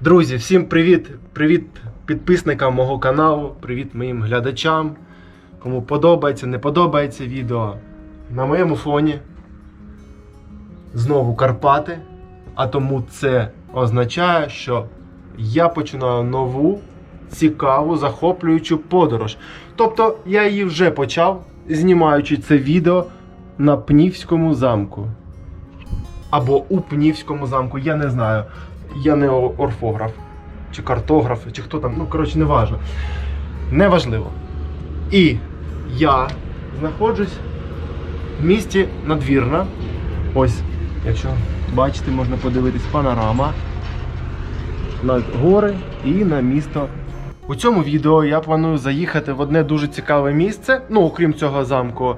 Друзі, всім привіт! Привіт підписникам мого каналу, привіт моїм глядачам. Кому подобається, не подобається відео. На моєму фоні знову Карпати. А тому це означає, що я починаю нову, цікаву, захоплюючу подорож. Тобто я її вже почав, знімаючи це відео на Пнівському замку. Або у Пнівському замку, я не знаю. Я не орфограф, чи картограф, чи хто там, ну коротше, не важливо. Неважливо. І я знаходжусь в місті Надвірна. Ось, якщо бачите, можна подивитись панорама на гори і на місто. У цьому відео я планую заїхати в одне дуже цікаве місце. Ну, окрім цього замку,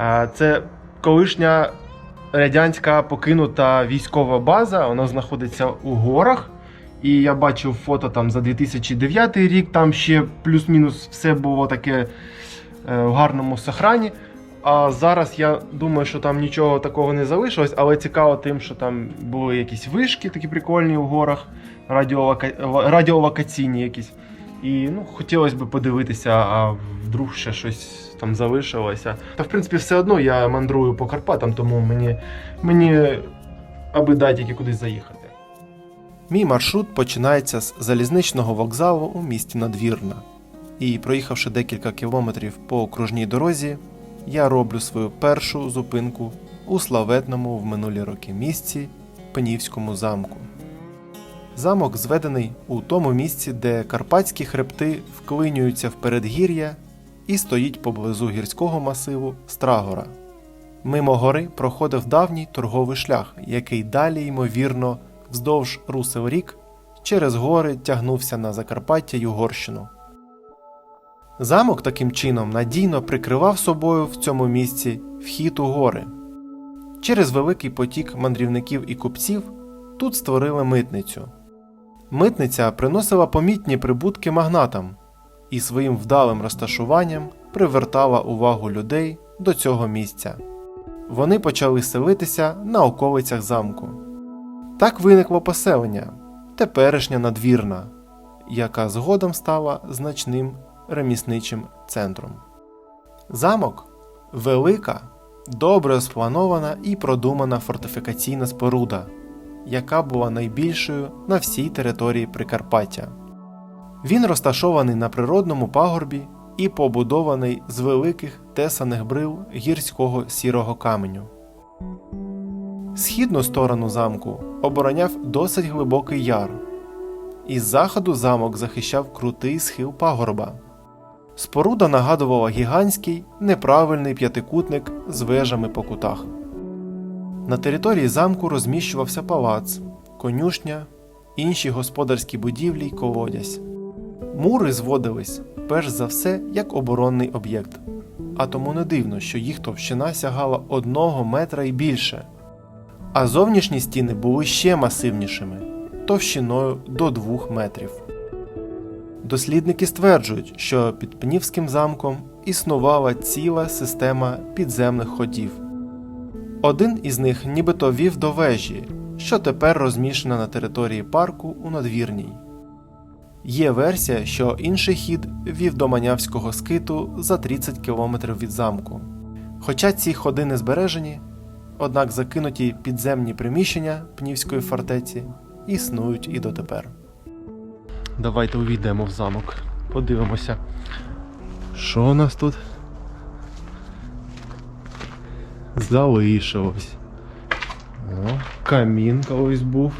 Е, це колишня радянська покинута військова база. Вона знаходиться у горах. І я бачив фото там за 2009 рік. Там ще плюс-мінус все було таке е, в гарному сохрані. А зараз я думаю, що там нічого такого не залишилось, але цікаво тим, що там були якісь вишки такі прикольні у горах, радіолока... радіолокаційні якісь. І ну, хотілося б подивитися, а вдруг ще щось там залишилося. Та в принципі все одно я мандрую по Карпатам, тому мені, мені аби дати тільки кудись заїхати. Мій маршрут починається з залізничного вокзалу у місті Надвірна. І проїхавши декілька кілометрів по окружній дорозі, я роблю свою першу зупинку у славетному в минулі роки місці Пенівському замку. Замок зведений у тому місці, де карпатські хребти вклинюються в передгір'я і стоїть поблизу гірського масиву Страгора. Мимо гори проходив давній торговий шлях, який далі, ймовірно, вздовж русив рік через гори тягнувся на Закарпаття й Угорщину. Замок таким чином надійно прикривав собою в цьому місці вхід у гори. Через великий потік мандрівників і купців тут створили митницю. Митниця приносила помітні прибутки магнатам і своїм вдалим розташуванням привертала увагу людей до цього місця. Вони почали селитися на околицях замку. Так виникло поселення, теперішня надвірна, яка згодом стала значним ремісничим центром. Замок велика, добре спланована і продумана фортифікаційна споруда, яка була найбільшою на всій території Прикарпаття. Він розташований на природному пагорбі і побудований з великих тесаних брил гірського сірого каменю. Східну сторону замку обороняв досить глибокий яр. Із заходу замок захищав крутий схил пагорба. Споруда нагадувала гігантський неправильний п'ятикутник з вежами по кутах. На території замку розміщувався палац, конюшня, інші господарські будівлі й колодязь. Мури зводились перш за все як оборонний об'єкт, а тому не дивно, що їх товщина сягала одного метра і більше а зовнішні стіни були ще масивнішими товщиною до 2 метрів. Дослідники стверджують, що під Пнівським замком існувала ціла система підземних ходів. Один із них нібито вів до вежі, що тепер розміщена на території парку у надвірній. Є версія, що інший хід вів до Манявського скиту за 30 км від замку. Хоча ці ходи не збережені, однак закинуті підземні приміщення Пнівської фортеці існують і дотепер. Давайте увійдемо в замок. Подивимося. Що у нас тут? Залишилось. О, камін колись був.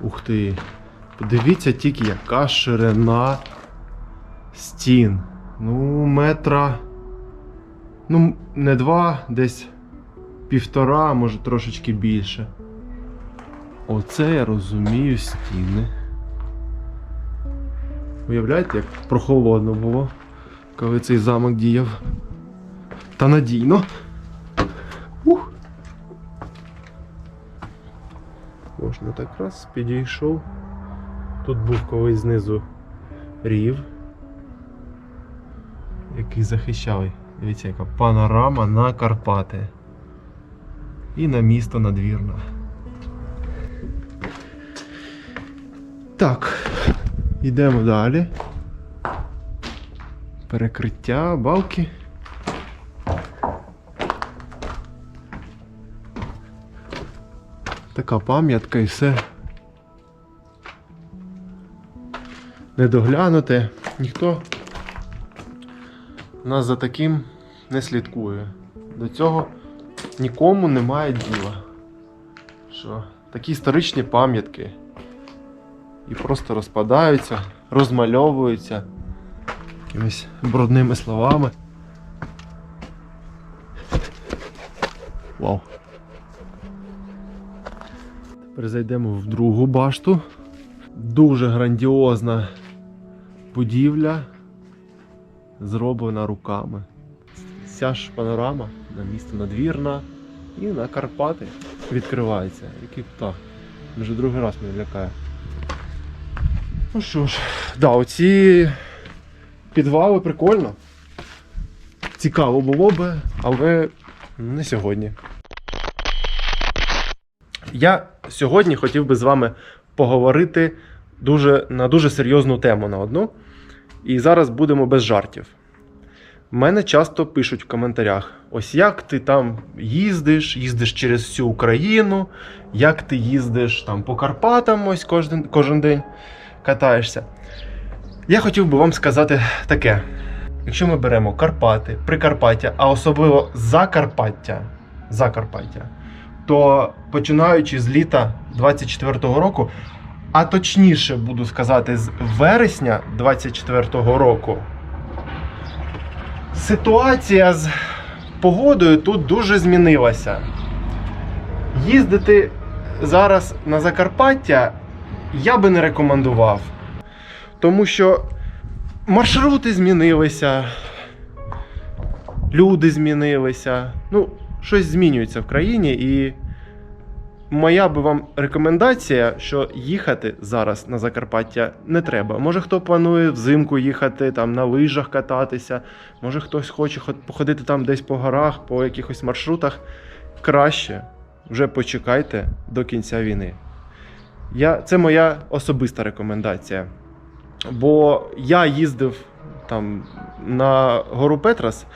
Ух ти. Подивіться тільки, яка ширина стін. Ну, метра. Ну, не два, десь півтора, може трошечки більше. Оце я розумію стіни. Уявляєте, як прохолодно було, коли цей замок діяв. Та надійно. Ух. Можна так раз підійшов. Тут був колись знизу рів, який захищав. Дивіться, яка панорама на Карпати. І на місто надвірна. Так, йдемо далі. Перекриття, балки. Така пам'ятка і все. Не доглянуте. Ніхто нас за таким не слідкує. До цього нікому немає діла. Що такі історичні пам'ятки і просто розпадаються, розмальовуються якимись брудними словами. Вау. Тепер зайдемо в другу башту. Дуже грандіозна будівля, зроблена руками. Ця ж панорама на місто надвірна і на Карпати відкривається. Який птах. Вже другий раз мене лякає. Ну що ж, да, оці підвали прикольно. Цікаво було би, але не сьогодні. Я сьогодні хотів би з вами поговорити дуже, на дуже серйозну тему на одну. І зараз будемо без жартів. Мене часто пишуть в коментарях: ось як ти там їздиш, їздиш через всю Україну, як ти їздиш там по Карпатам ось кожен, кожен день катаєшся. Я хотів би вам сказати таке: якщо ми беремо Карпати, Прикарпаття, а особливо Закарпаття, Закарпаття, то починаючи з літа 24-го року, а точніше буду сказати, з вересня 24-го року, ситуація з погодою тут дуже змінилася. Їздити зараз на Закарпаття я би не рекомендував. Тому що маршрути змінилися, люди змінилися. Ну, щось змінюється в країні, і моя би вам рекомендація, що їхати зараз на Закарпаття не треба. Може, хто планує взимку їхати там на лижах кататися, може хтось хоче походити там десь по горах, по якихось маршрутах. Краще вже почекайте до кінця війни. Я, це моя особиста рекомендація. Бо я їздив там на гору Петрас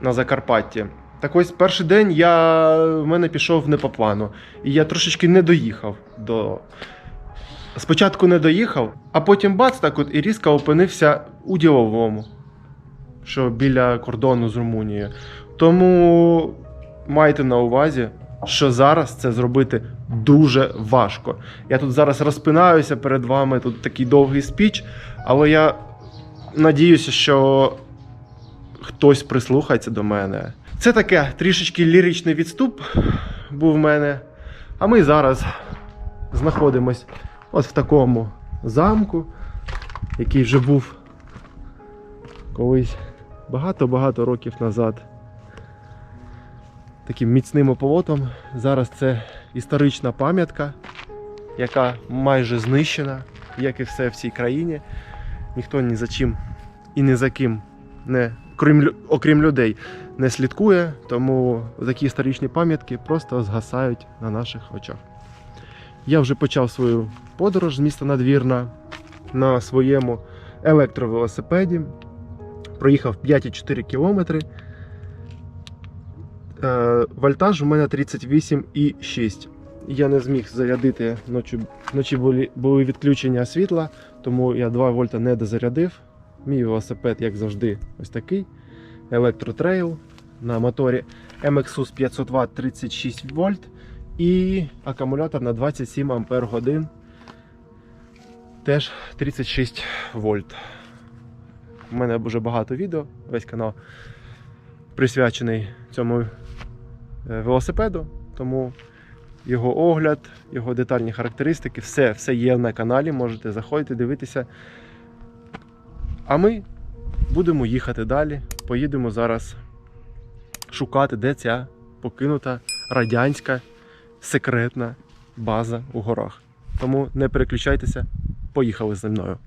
на Закарпатті. Так ось перший день я, в мене пішов не по плану. І я трошечки не доїхав до. Спочатку не доїхав, а потім бац, так от і різко опинився у діловому, що біля кордону з Румунією. Тому майте на увазі, що зараз це зробити дуже важко. Я тут зараз розпинаюся перед вами, тут такий довгий спіч, але я надіюся, що хтось прислухається до мене. Це таке трішечки ліричний відступ був в мене. А ми зараз знаходимось от в такому замку, який вже був колись багато-багато років назад. Таким міцним ополотом. Зараз це історична пам'ятка, яка майже знищена, як і все в цій країні. Ніхто ні за чим і ні за ким не крім, окрім людей не слідкує, тому такі історичні пам'ятки просто згасають на наших очах. Я вже почав свою подорож з міста Надвірна на своєму електровелосипеді. Проїхав 5,4 кілометри. Е, Вольтаж у мене 38,6. Я не зміг зарядити ночі. Були відключення світла, тому я 2 вольта не дозарядив. Мій велосипед, як завжди, ось такий. Електротрейл на моторі MXUS 500 Вт 36 вольт і акумулятор на 27 Ампер годин. Теж 36 вольт. У мене дуже багато відео, весь канал присвячений цьому е, велосипеду, тому його огляд, його детальні характеристики, все, все є на каналі, можете заходити, дивитися. А ми будемо їхати далі. Поїдемо зараз шукати, де ця покинута радянська секретна база у горах. Тому не переключайтеся, поїхали зі мною.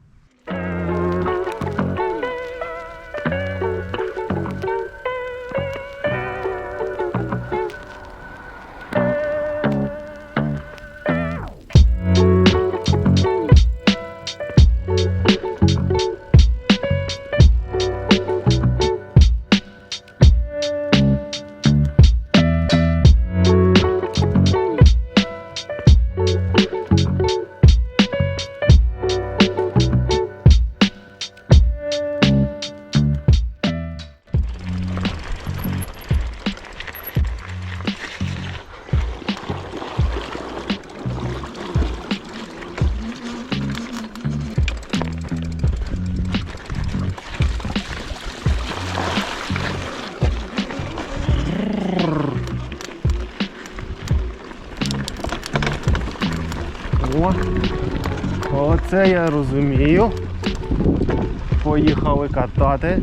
Оце я розумію. Поїхали катати.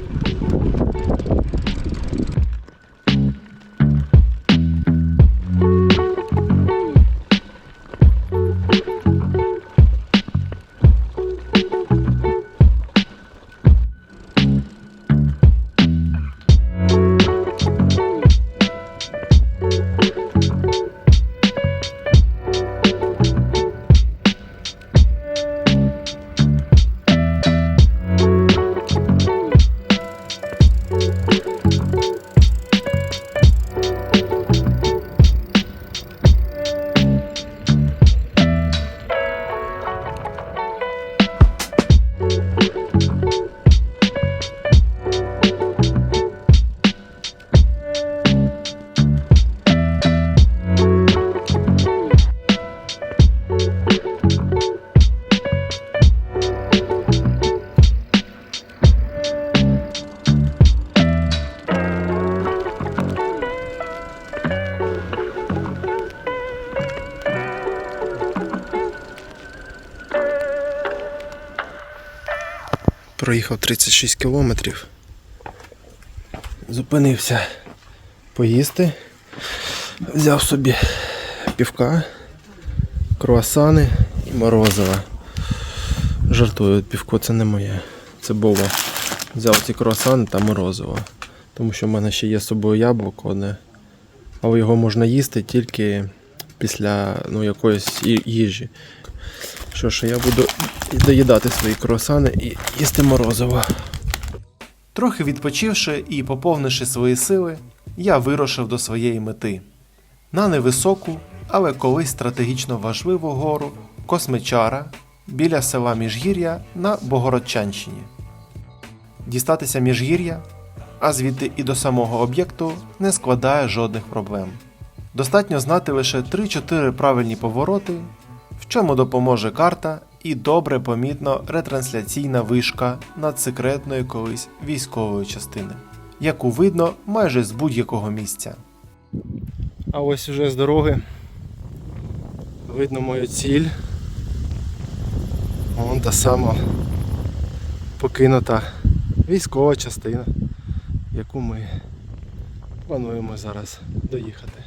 Проїхав 36 кілометрів. Зупинився поїсти. Взяв собі півка, круасани і морозива. Жартую, півко це не моє. Це Боба. Взяв ці круасани та морозиво. Тому що в мене ще є з собою яблуко одне. Але його можна їсти тільки після ну, якоїсь їжі. Що ж, я буду доїдати свої круасани і їсти морозиво. Трохи відпочивши і поповнивши свої сили, я вирушив до своєї мети. На невисоку, але колись стратегічно важливу гору Космичара біля села Міжгір'я на Богородчанщині. Дістатися Міжгір'я, а звідти і до самого об'єкту не складає жодних проблем. Достатньо знати лише 3-4 правильні повороти, в чому допоможе карта і добре помітно ретрансляційна вишка над секретною колись військової частини, яку видно майже з будь-якого місця. А ось уже з дороги видно мою ціль. Вон та сама покинута військова частина, яку ми плануємо зараз доїхати.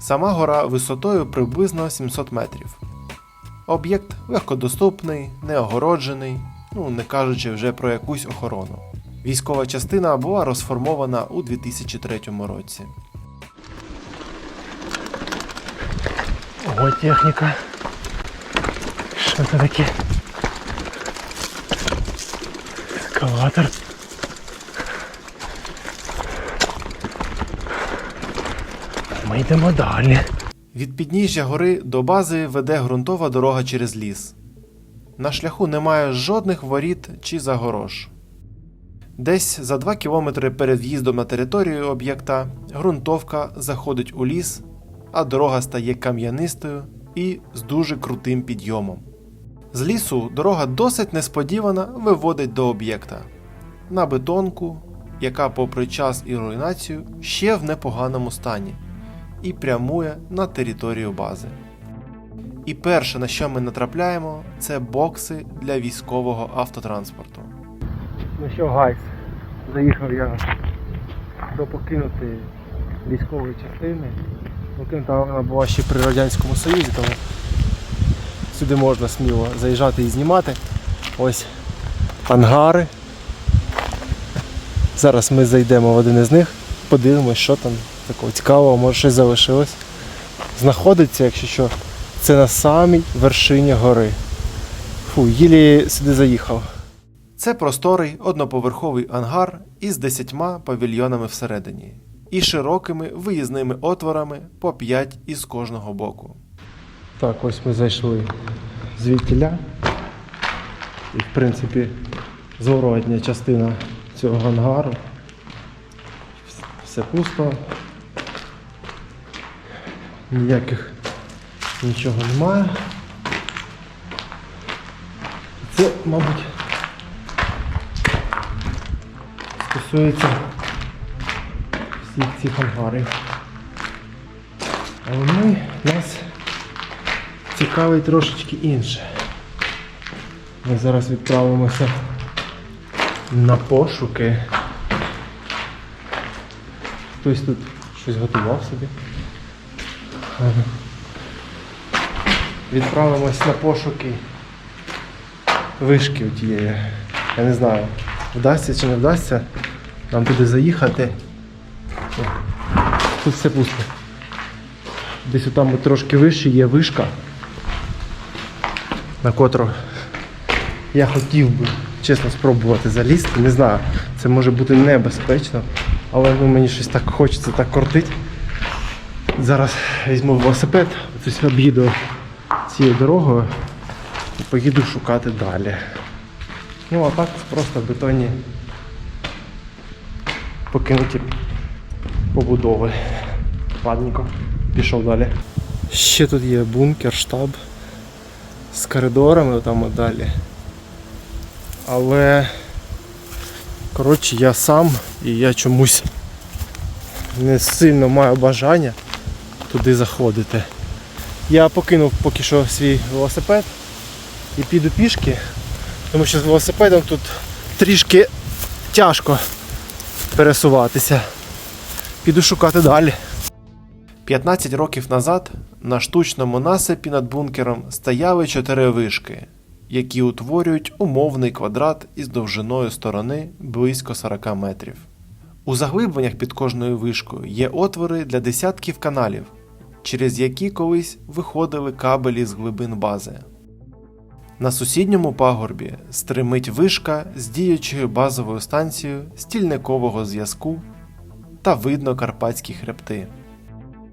Сама гора висотою приблизно 700 метрів. Об'єкт легкодоступний, неогороджений, ну не кажучи вже про якусь охорону. Військова частина була розформована у 2003 році. Ого, техніка. Що це таке? Ескалатор. Ми йдемо далі. Від підніжжя гори до бази веде ґрунтова дорога через ліс. На шляху немає жодних воріт чи загорож. Десь за 2 кілометри перед в'їздом на територію об'єкта ґрунтовка заходить у ліс, а дорога стає кам'янистою і з дуже крутим підйомом. З лісу дорога досить несподівано виводить до об'єкта на бетонку, яка, попри час і руйнацію, ще в непоганому стані і прямує на територію бази. І перше, на що ми натрапляємо, це бокси для військового автотранспорту. Ну що, гайс, заїхав я до покинутої військової частини. Покинута вона була ще при Радянському Союзі, тому сюди можна сміло заїжджати і знімати. Ось ангари. Зараз ми зайдемо в один із них, подивимось, що там такого цікавого, може щось залишилось. Знаходиться, якщо що, це на самій вершині гори. Фу, їлі сюди заїхав. Це просторий одноповерховий ангар із 10 павільйонами всередині і широкими виїзними отворами по 5 із кожного боку. Так, ось ми зайшли звідтіля. І, в принципі, зворотня частина цього ангару. Все пусто. Ніяких нічого немає. Це, мабуть, стосується всіх цих ангарів. Але ми нас цікавить трошечки інше. Ми зараз відправимося на пошуки. Хтось тут щось готував собі. Відправимось на пошуки вишки тієї. Я не знаю, вдасться чи не вдасться нам туди заїхати. Тут все пусто. Десь там трошки вище є вишка, на котру я хотів би чесно спробувати залізти. Не знаю, це може бути небезпечно, але ну, мені щось так хочеться так кортить. Зараз візьму велосипед, ось об'їду цією дорогою і поїду шукати далі. Ну а так просто бетонні покинуті побудови. Ладненько, пішов далі. Ще тут є бункер, штаб з коридорами там далі. Але коротше я сам і я чомусь не сильно маю бажання туди заходити. Я покинув поки що свій велосипед і піду пішки, тому що з велосипедом тут трішки тяжко пересуватися. Піду шукати далі. 15 років назад на штучному насипі над бункером стояли чотири вишки, які утворюють умовний квадрат із довжиною сторони близько 40 метрів. У заглибленнях під кожною вишкою є отвори для десятків каналів, через які колись виходили кабелі з глибин бази. На сусідньому пагорбі стримить вишка з діючою базовою станцією стільникового зв'язку та видно карпатські хребти.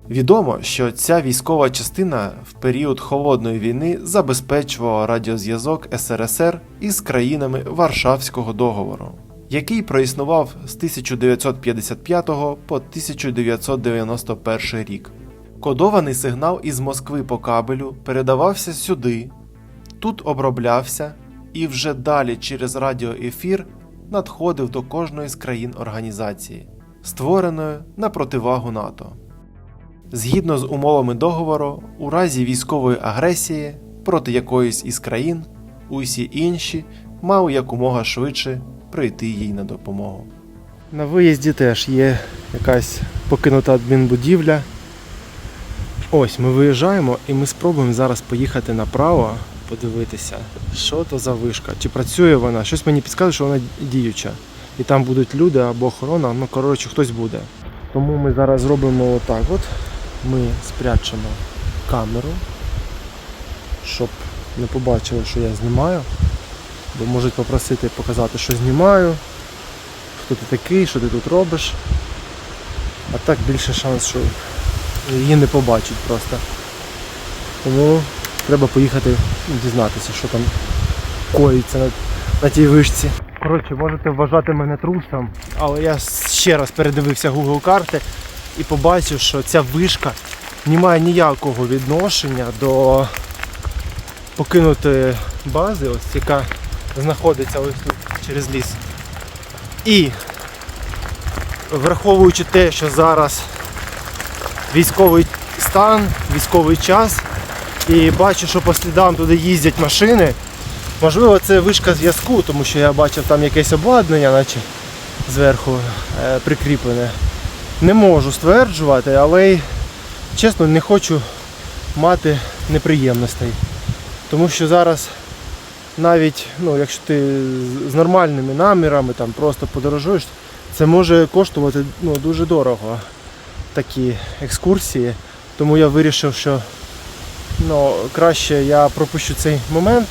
Відомо, що ця військова частина в період холодної війни забезпечувала радіозв'язок СРСР із країнами Варшавського договору, який проіснував з 1955 по 1991 рік. Кодований сигнал із Москви по кабелю передавався сюди, тут оброблявся і вже далі через радіоефір надходив до кожної з країн організації, створеної на противагу НАТО. Згідно з умовами договору, у разі військової агресії проти якоїсь із країн, усі інші мали якомога швидше прийти їй на допомогу. На виїзді теж є якась покинута адмінбудівля. Ось ми виїжджаємо і ми спробуємо зараз поїхати направо, подивитися, що то за вишка, чи працює вона. Щось мені підказує, що вона діюча. І там будуть люди або охорона, ну коротше хтось буде. Тому ми зараз зробимо отак от. Ми спрячемо камеру, щоб не побачили, що я знімаю. Бо можуть попросити показати, що знімаю, хто ти такий, що ти тут робиш. А так більше шанс, що її не побачать просто. Тому треба поїхати дізнатися, що там коїться на, на тій вишці. Коротше, можете вважати мене трусом, але я ще раз передивився Google карти і побачив, що ця вишка не має ніякого відношення до покинутої бази, ось яка знаходиться ось тут через ліс. І враховуючи те, що зараз військовий стан, військовий час, і бачу, що по слідам туди їздять машини. Можливо, це вишка зв'язку, тому що я бачив там якесь обладнання, наче зверху е, прикріплене. Не можу стверджувати, але чесно не хочу мати неприємностей. Тому що зараз навіть, ну, якщо ти з нормальними намірами там просто подорожуєш, це може коштувати ну, дуже дорого такі екскурсії. Тому я вирішив, що ну, краще я пропущу цей момент,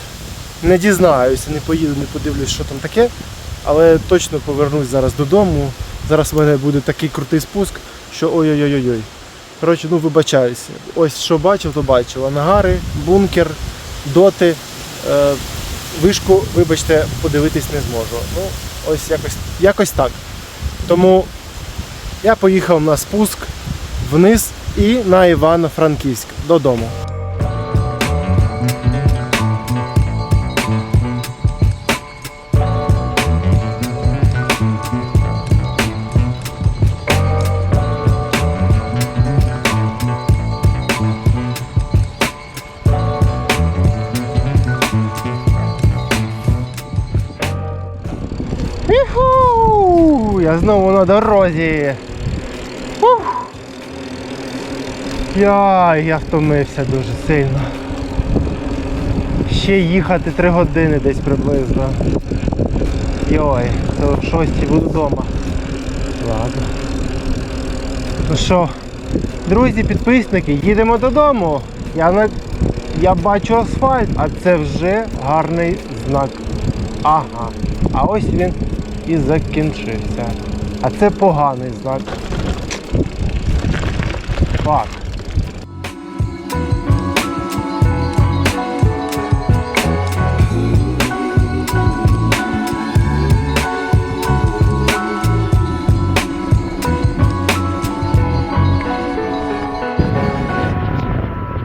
не дізнаюся, не поїду, не подивлюсь, що там таке, але точно повернусь зараз додому. Зараз в мене буде такий крутий спуск, що ой-ой-ой-ой. Коротше, ну вибачаюся. Ось що бачив, то бачив. Анагари, бункер, доти. Е, вишку, вибачте, подивитись не зможу. Ну, ось якось, якось так. Тому я поїхав на спуск вниз і на Івано-Франківськ додому. Я знову на дорозі. Ух. Я, я втомився дуже сильно. Ще їхати 3 години десь приблизно. Йой, то в 6 буду вдома. Ладно. Ну що, друзі, підписники, їдемо додому. Я, на... я бачу асфальт, а це вже гарний знак. Ага. А ось він і закінчився. А це поганий знак. Фак.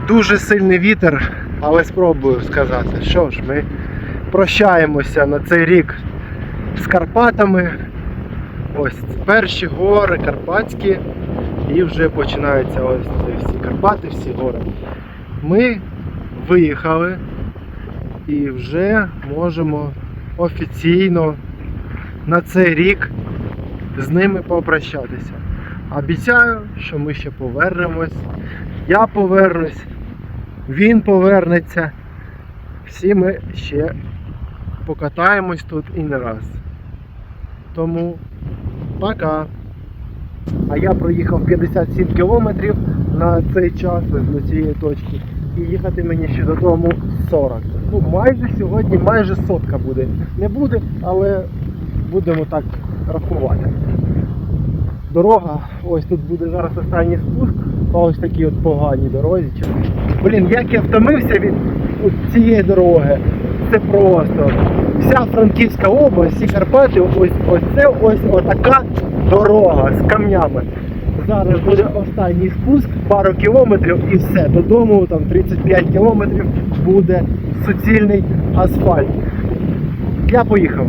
Дуже сильний вітер, але спробую сказати, що ж, ми прощаємося на цей рік з Карпатами. Ось перші гори Карпатські, і вже починаються ось ці всі Карпати, всі гори. Ми виїхали і вже можемо офіційно на цей рік з ними попрощатися. Обіцяю, що ми ще повернемось. Я повернусь, він повернеться. Всі ми ще покатаємось тут і не раз. Тому пока. А я проїхав 57 кілометрів на цей час до цієї точки. І їхати мені ще додому 40. Ну майже сьогодні, майже сотка буде. Не буде, але будемо так рахувати. Дорога, ось тут буде зараз останній спуск по ось такій от поганій дорозі. Блін, як я втомився від цієї дороги. Це просто. Вся Франківська область, всі Карпати, ось, ось це ось отака дорога з камнями. Зараз буде останній спуск, пару кілометрів і все. Додому там 35 кілометрів буде суцільний асфальт. Я поїхав.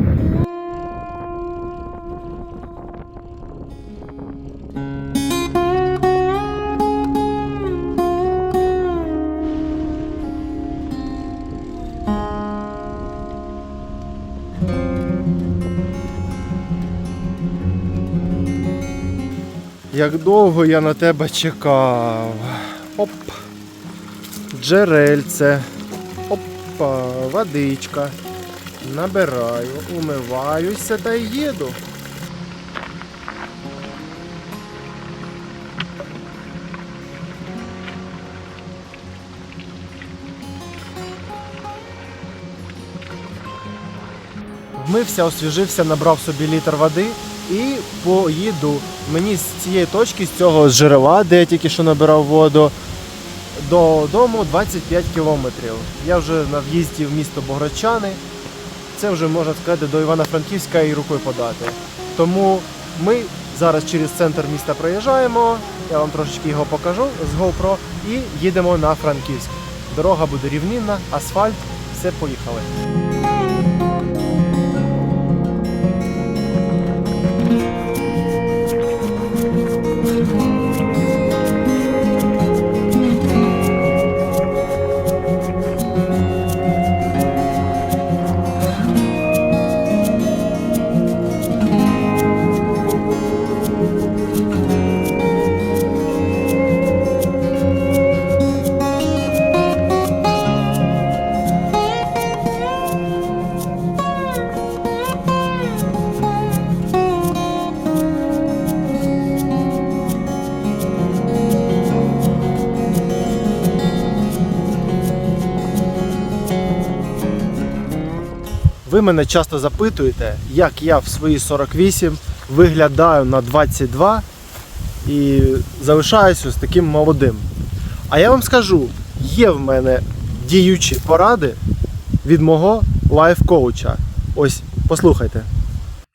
Як довго я на тебе чекав. Оп. Джерельце. Опа, водичка. Набираю, умиваюся та й їду. Вмився, освіжився, набрав собі літр води і поїду. Мені з цієї точки, з цього джерела, де я тільки що набирав воду, додому 25 кілометрів. Я вже на в'їзді в місто Бограчани. Це вже можна сказати до Івано-Франківська і рукою подати. Тому ми зараз через центр міста проїжджаємо. Я вам трошечки його покажу з GoPro і їдемо на Франківськ. Дорога буде рівнинна, асфальт, все поїхали. Ви мене часто запитуєте, як я в свої 48 виглядаю на 22 і залишаюсь ось таким молодим. А я вам скажу, є в мене діючі поради від мого лайф-коуча. Ось, послухайте.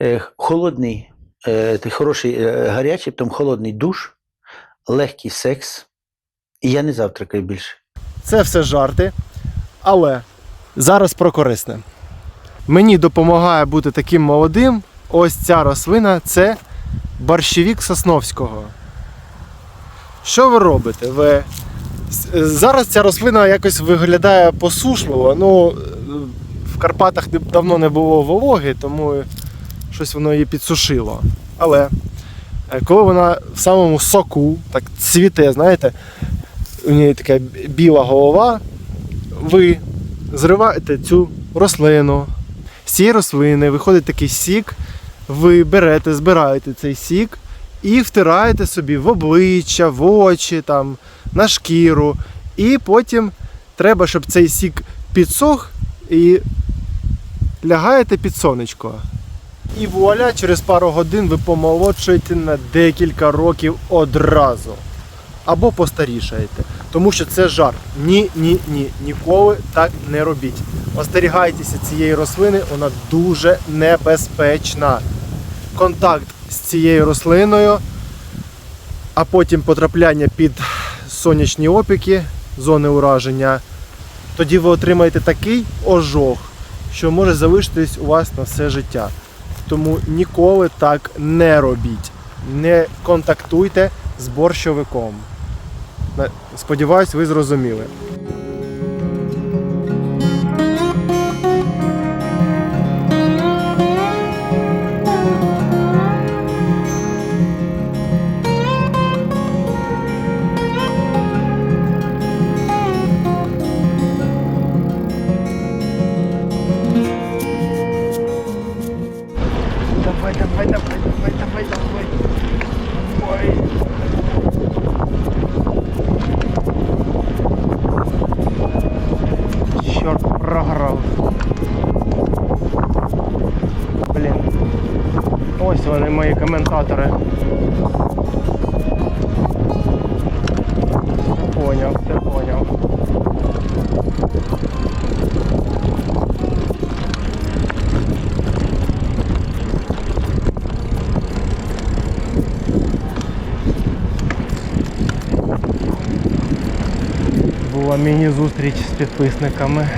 Е, холодний, е, хороший е, гарячий, потім холодний душ, легкий секс. І я не завтракаю більше. Це все жарти, але зараз про корисне. Мені допомагає бути таким молодим. Ось ця рослина це борщевік Сосновського. Що ви робите? Ви... Зараз ця рослина якось виглядає посушливо. Ну, в Карпатах давно не було вологи, тому щось воно її підсушило. Але е, коли вона в самому соку, так цвіте, знаєте, у неї така біла голова, ви зриваєте цю рослину. З цієї рослини виходить такий сік, ви берете, збираєте цей сік і втираєте собі в обличчя, в очі, там, на шкіру. І потім треба, щоб цей сік підсох і лягаєте під сонечко. І вуаля, через пару годин ви помолодшуєте на декілька років одразу. Або постарішаєте. Тому що це жарт. Ні, ні, ні. Ніколи так не робіть. Остерігайтеся цієї рослини, вона дуже небезпечна. Контакт з цією рослиною, а потім потрапляння під сонячні опіки, зони ураження. Тоді ви отримаєте такий ожог, що може залишитись у вас на все життя. Тому ніколи так не робіть. Не контактуйте з борщовиком. Сподіваюсь, ви зрозуміли. Коментатори. Все поняв, все поняв. Була міні-зустріч з підписниками.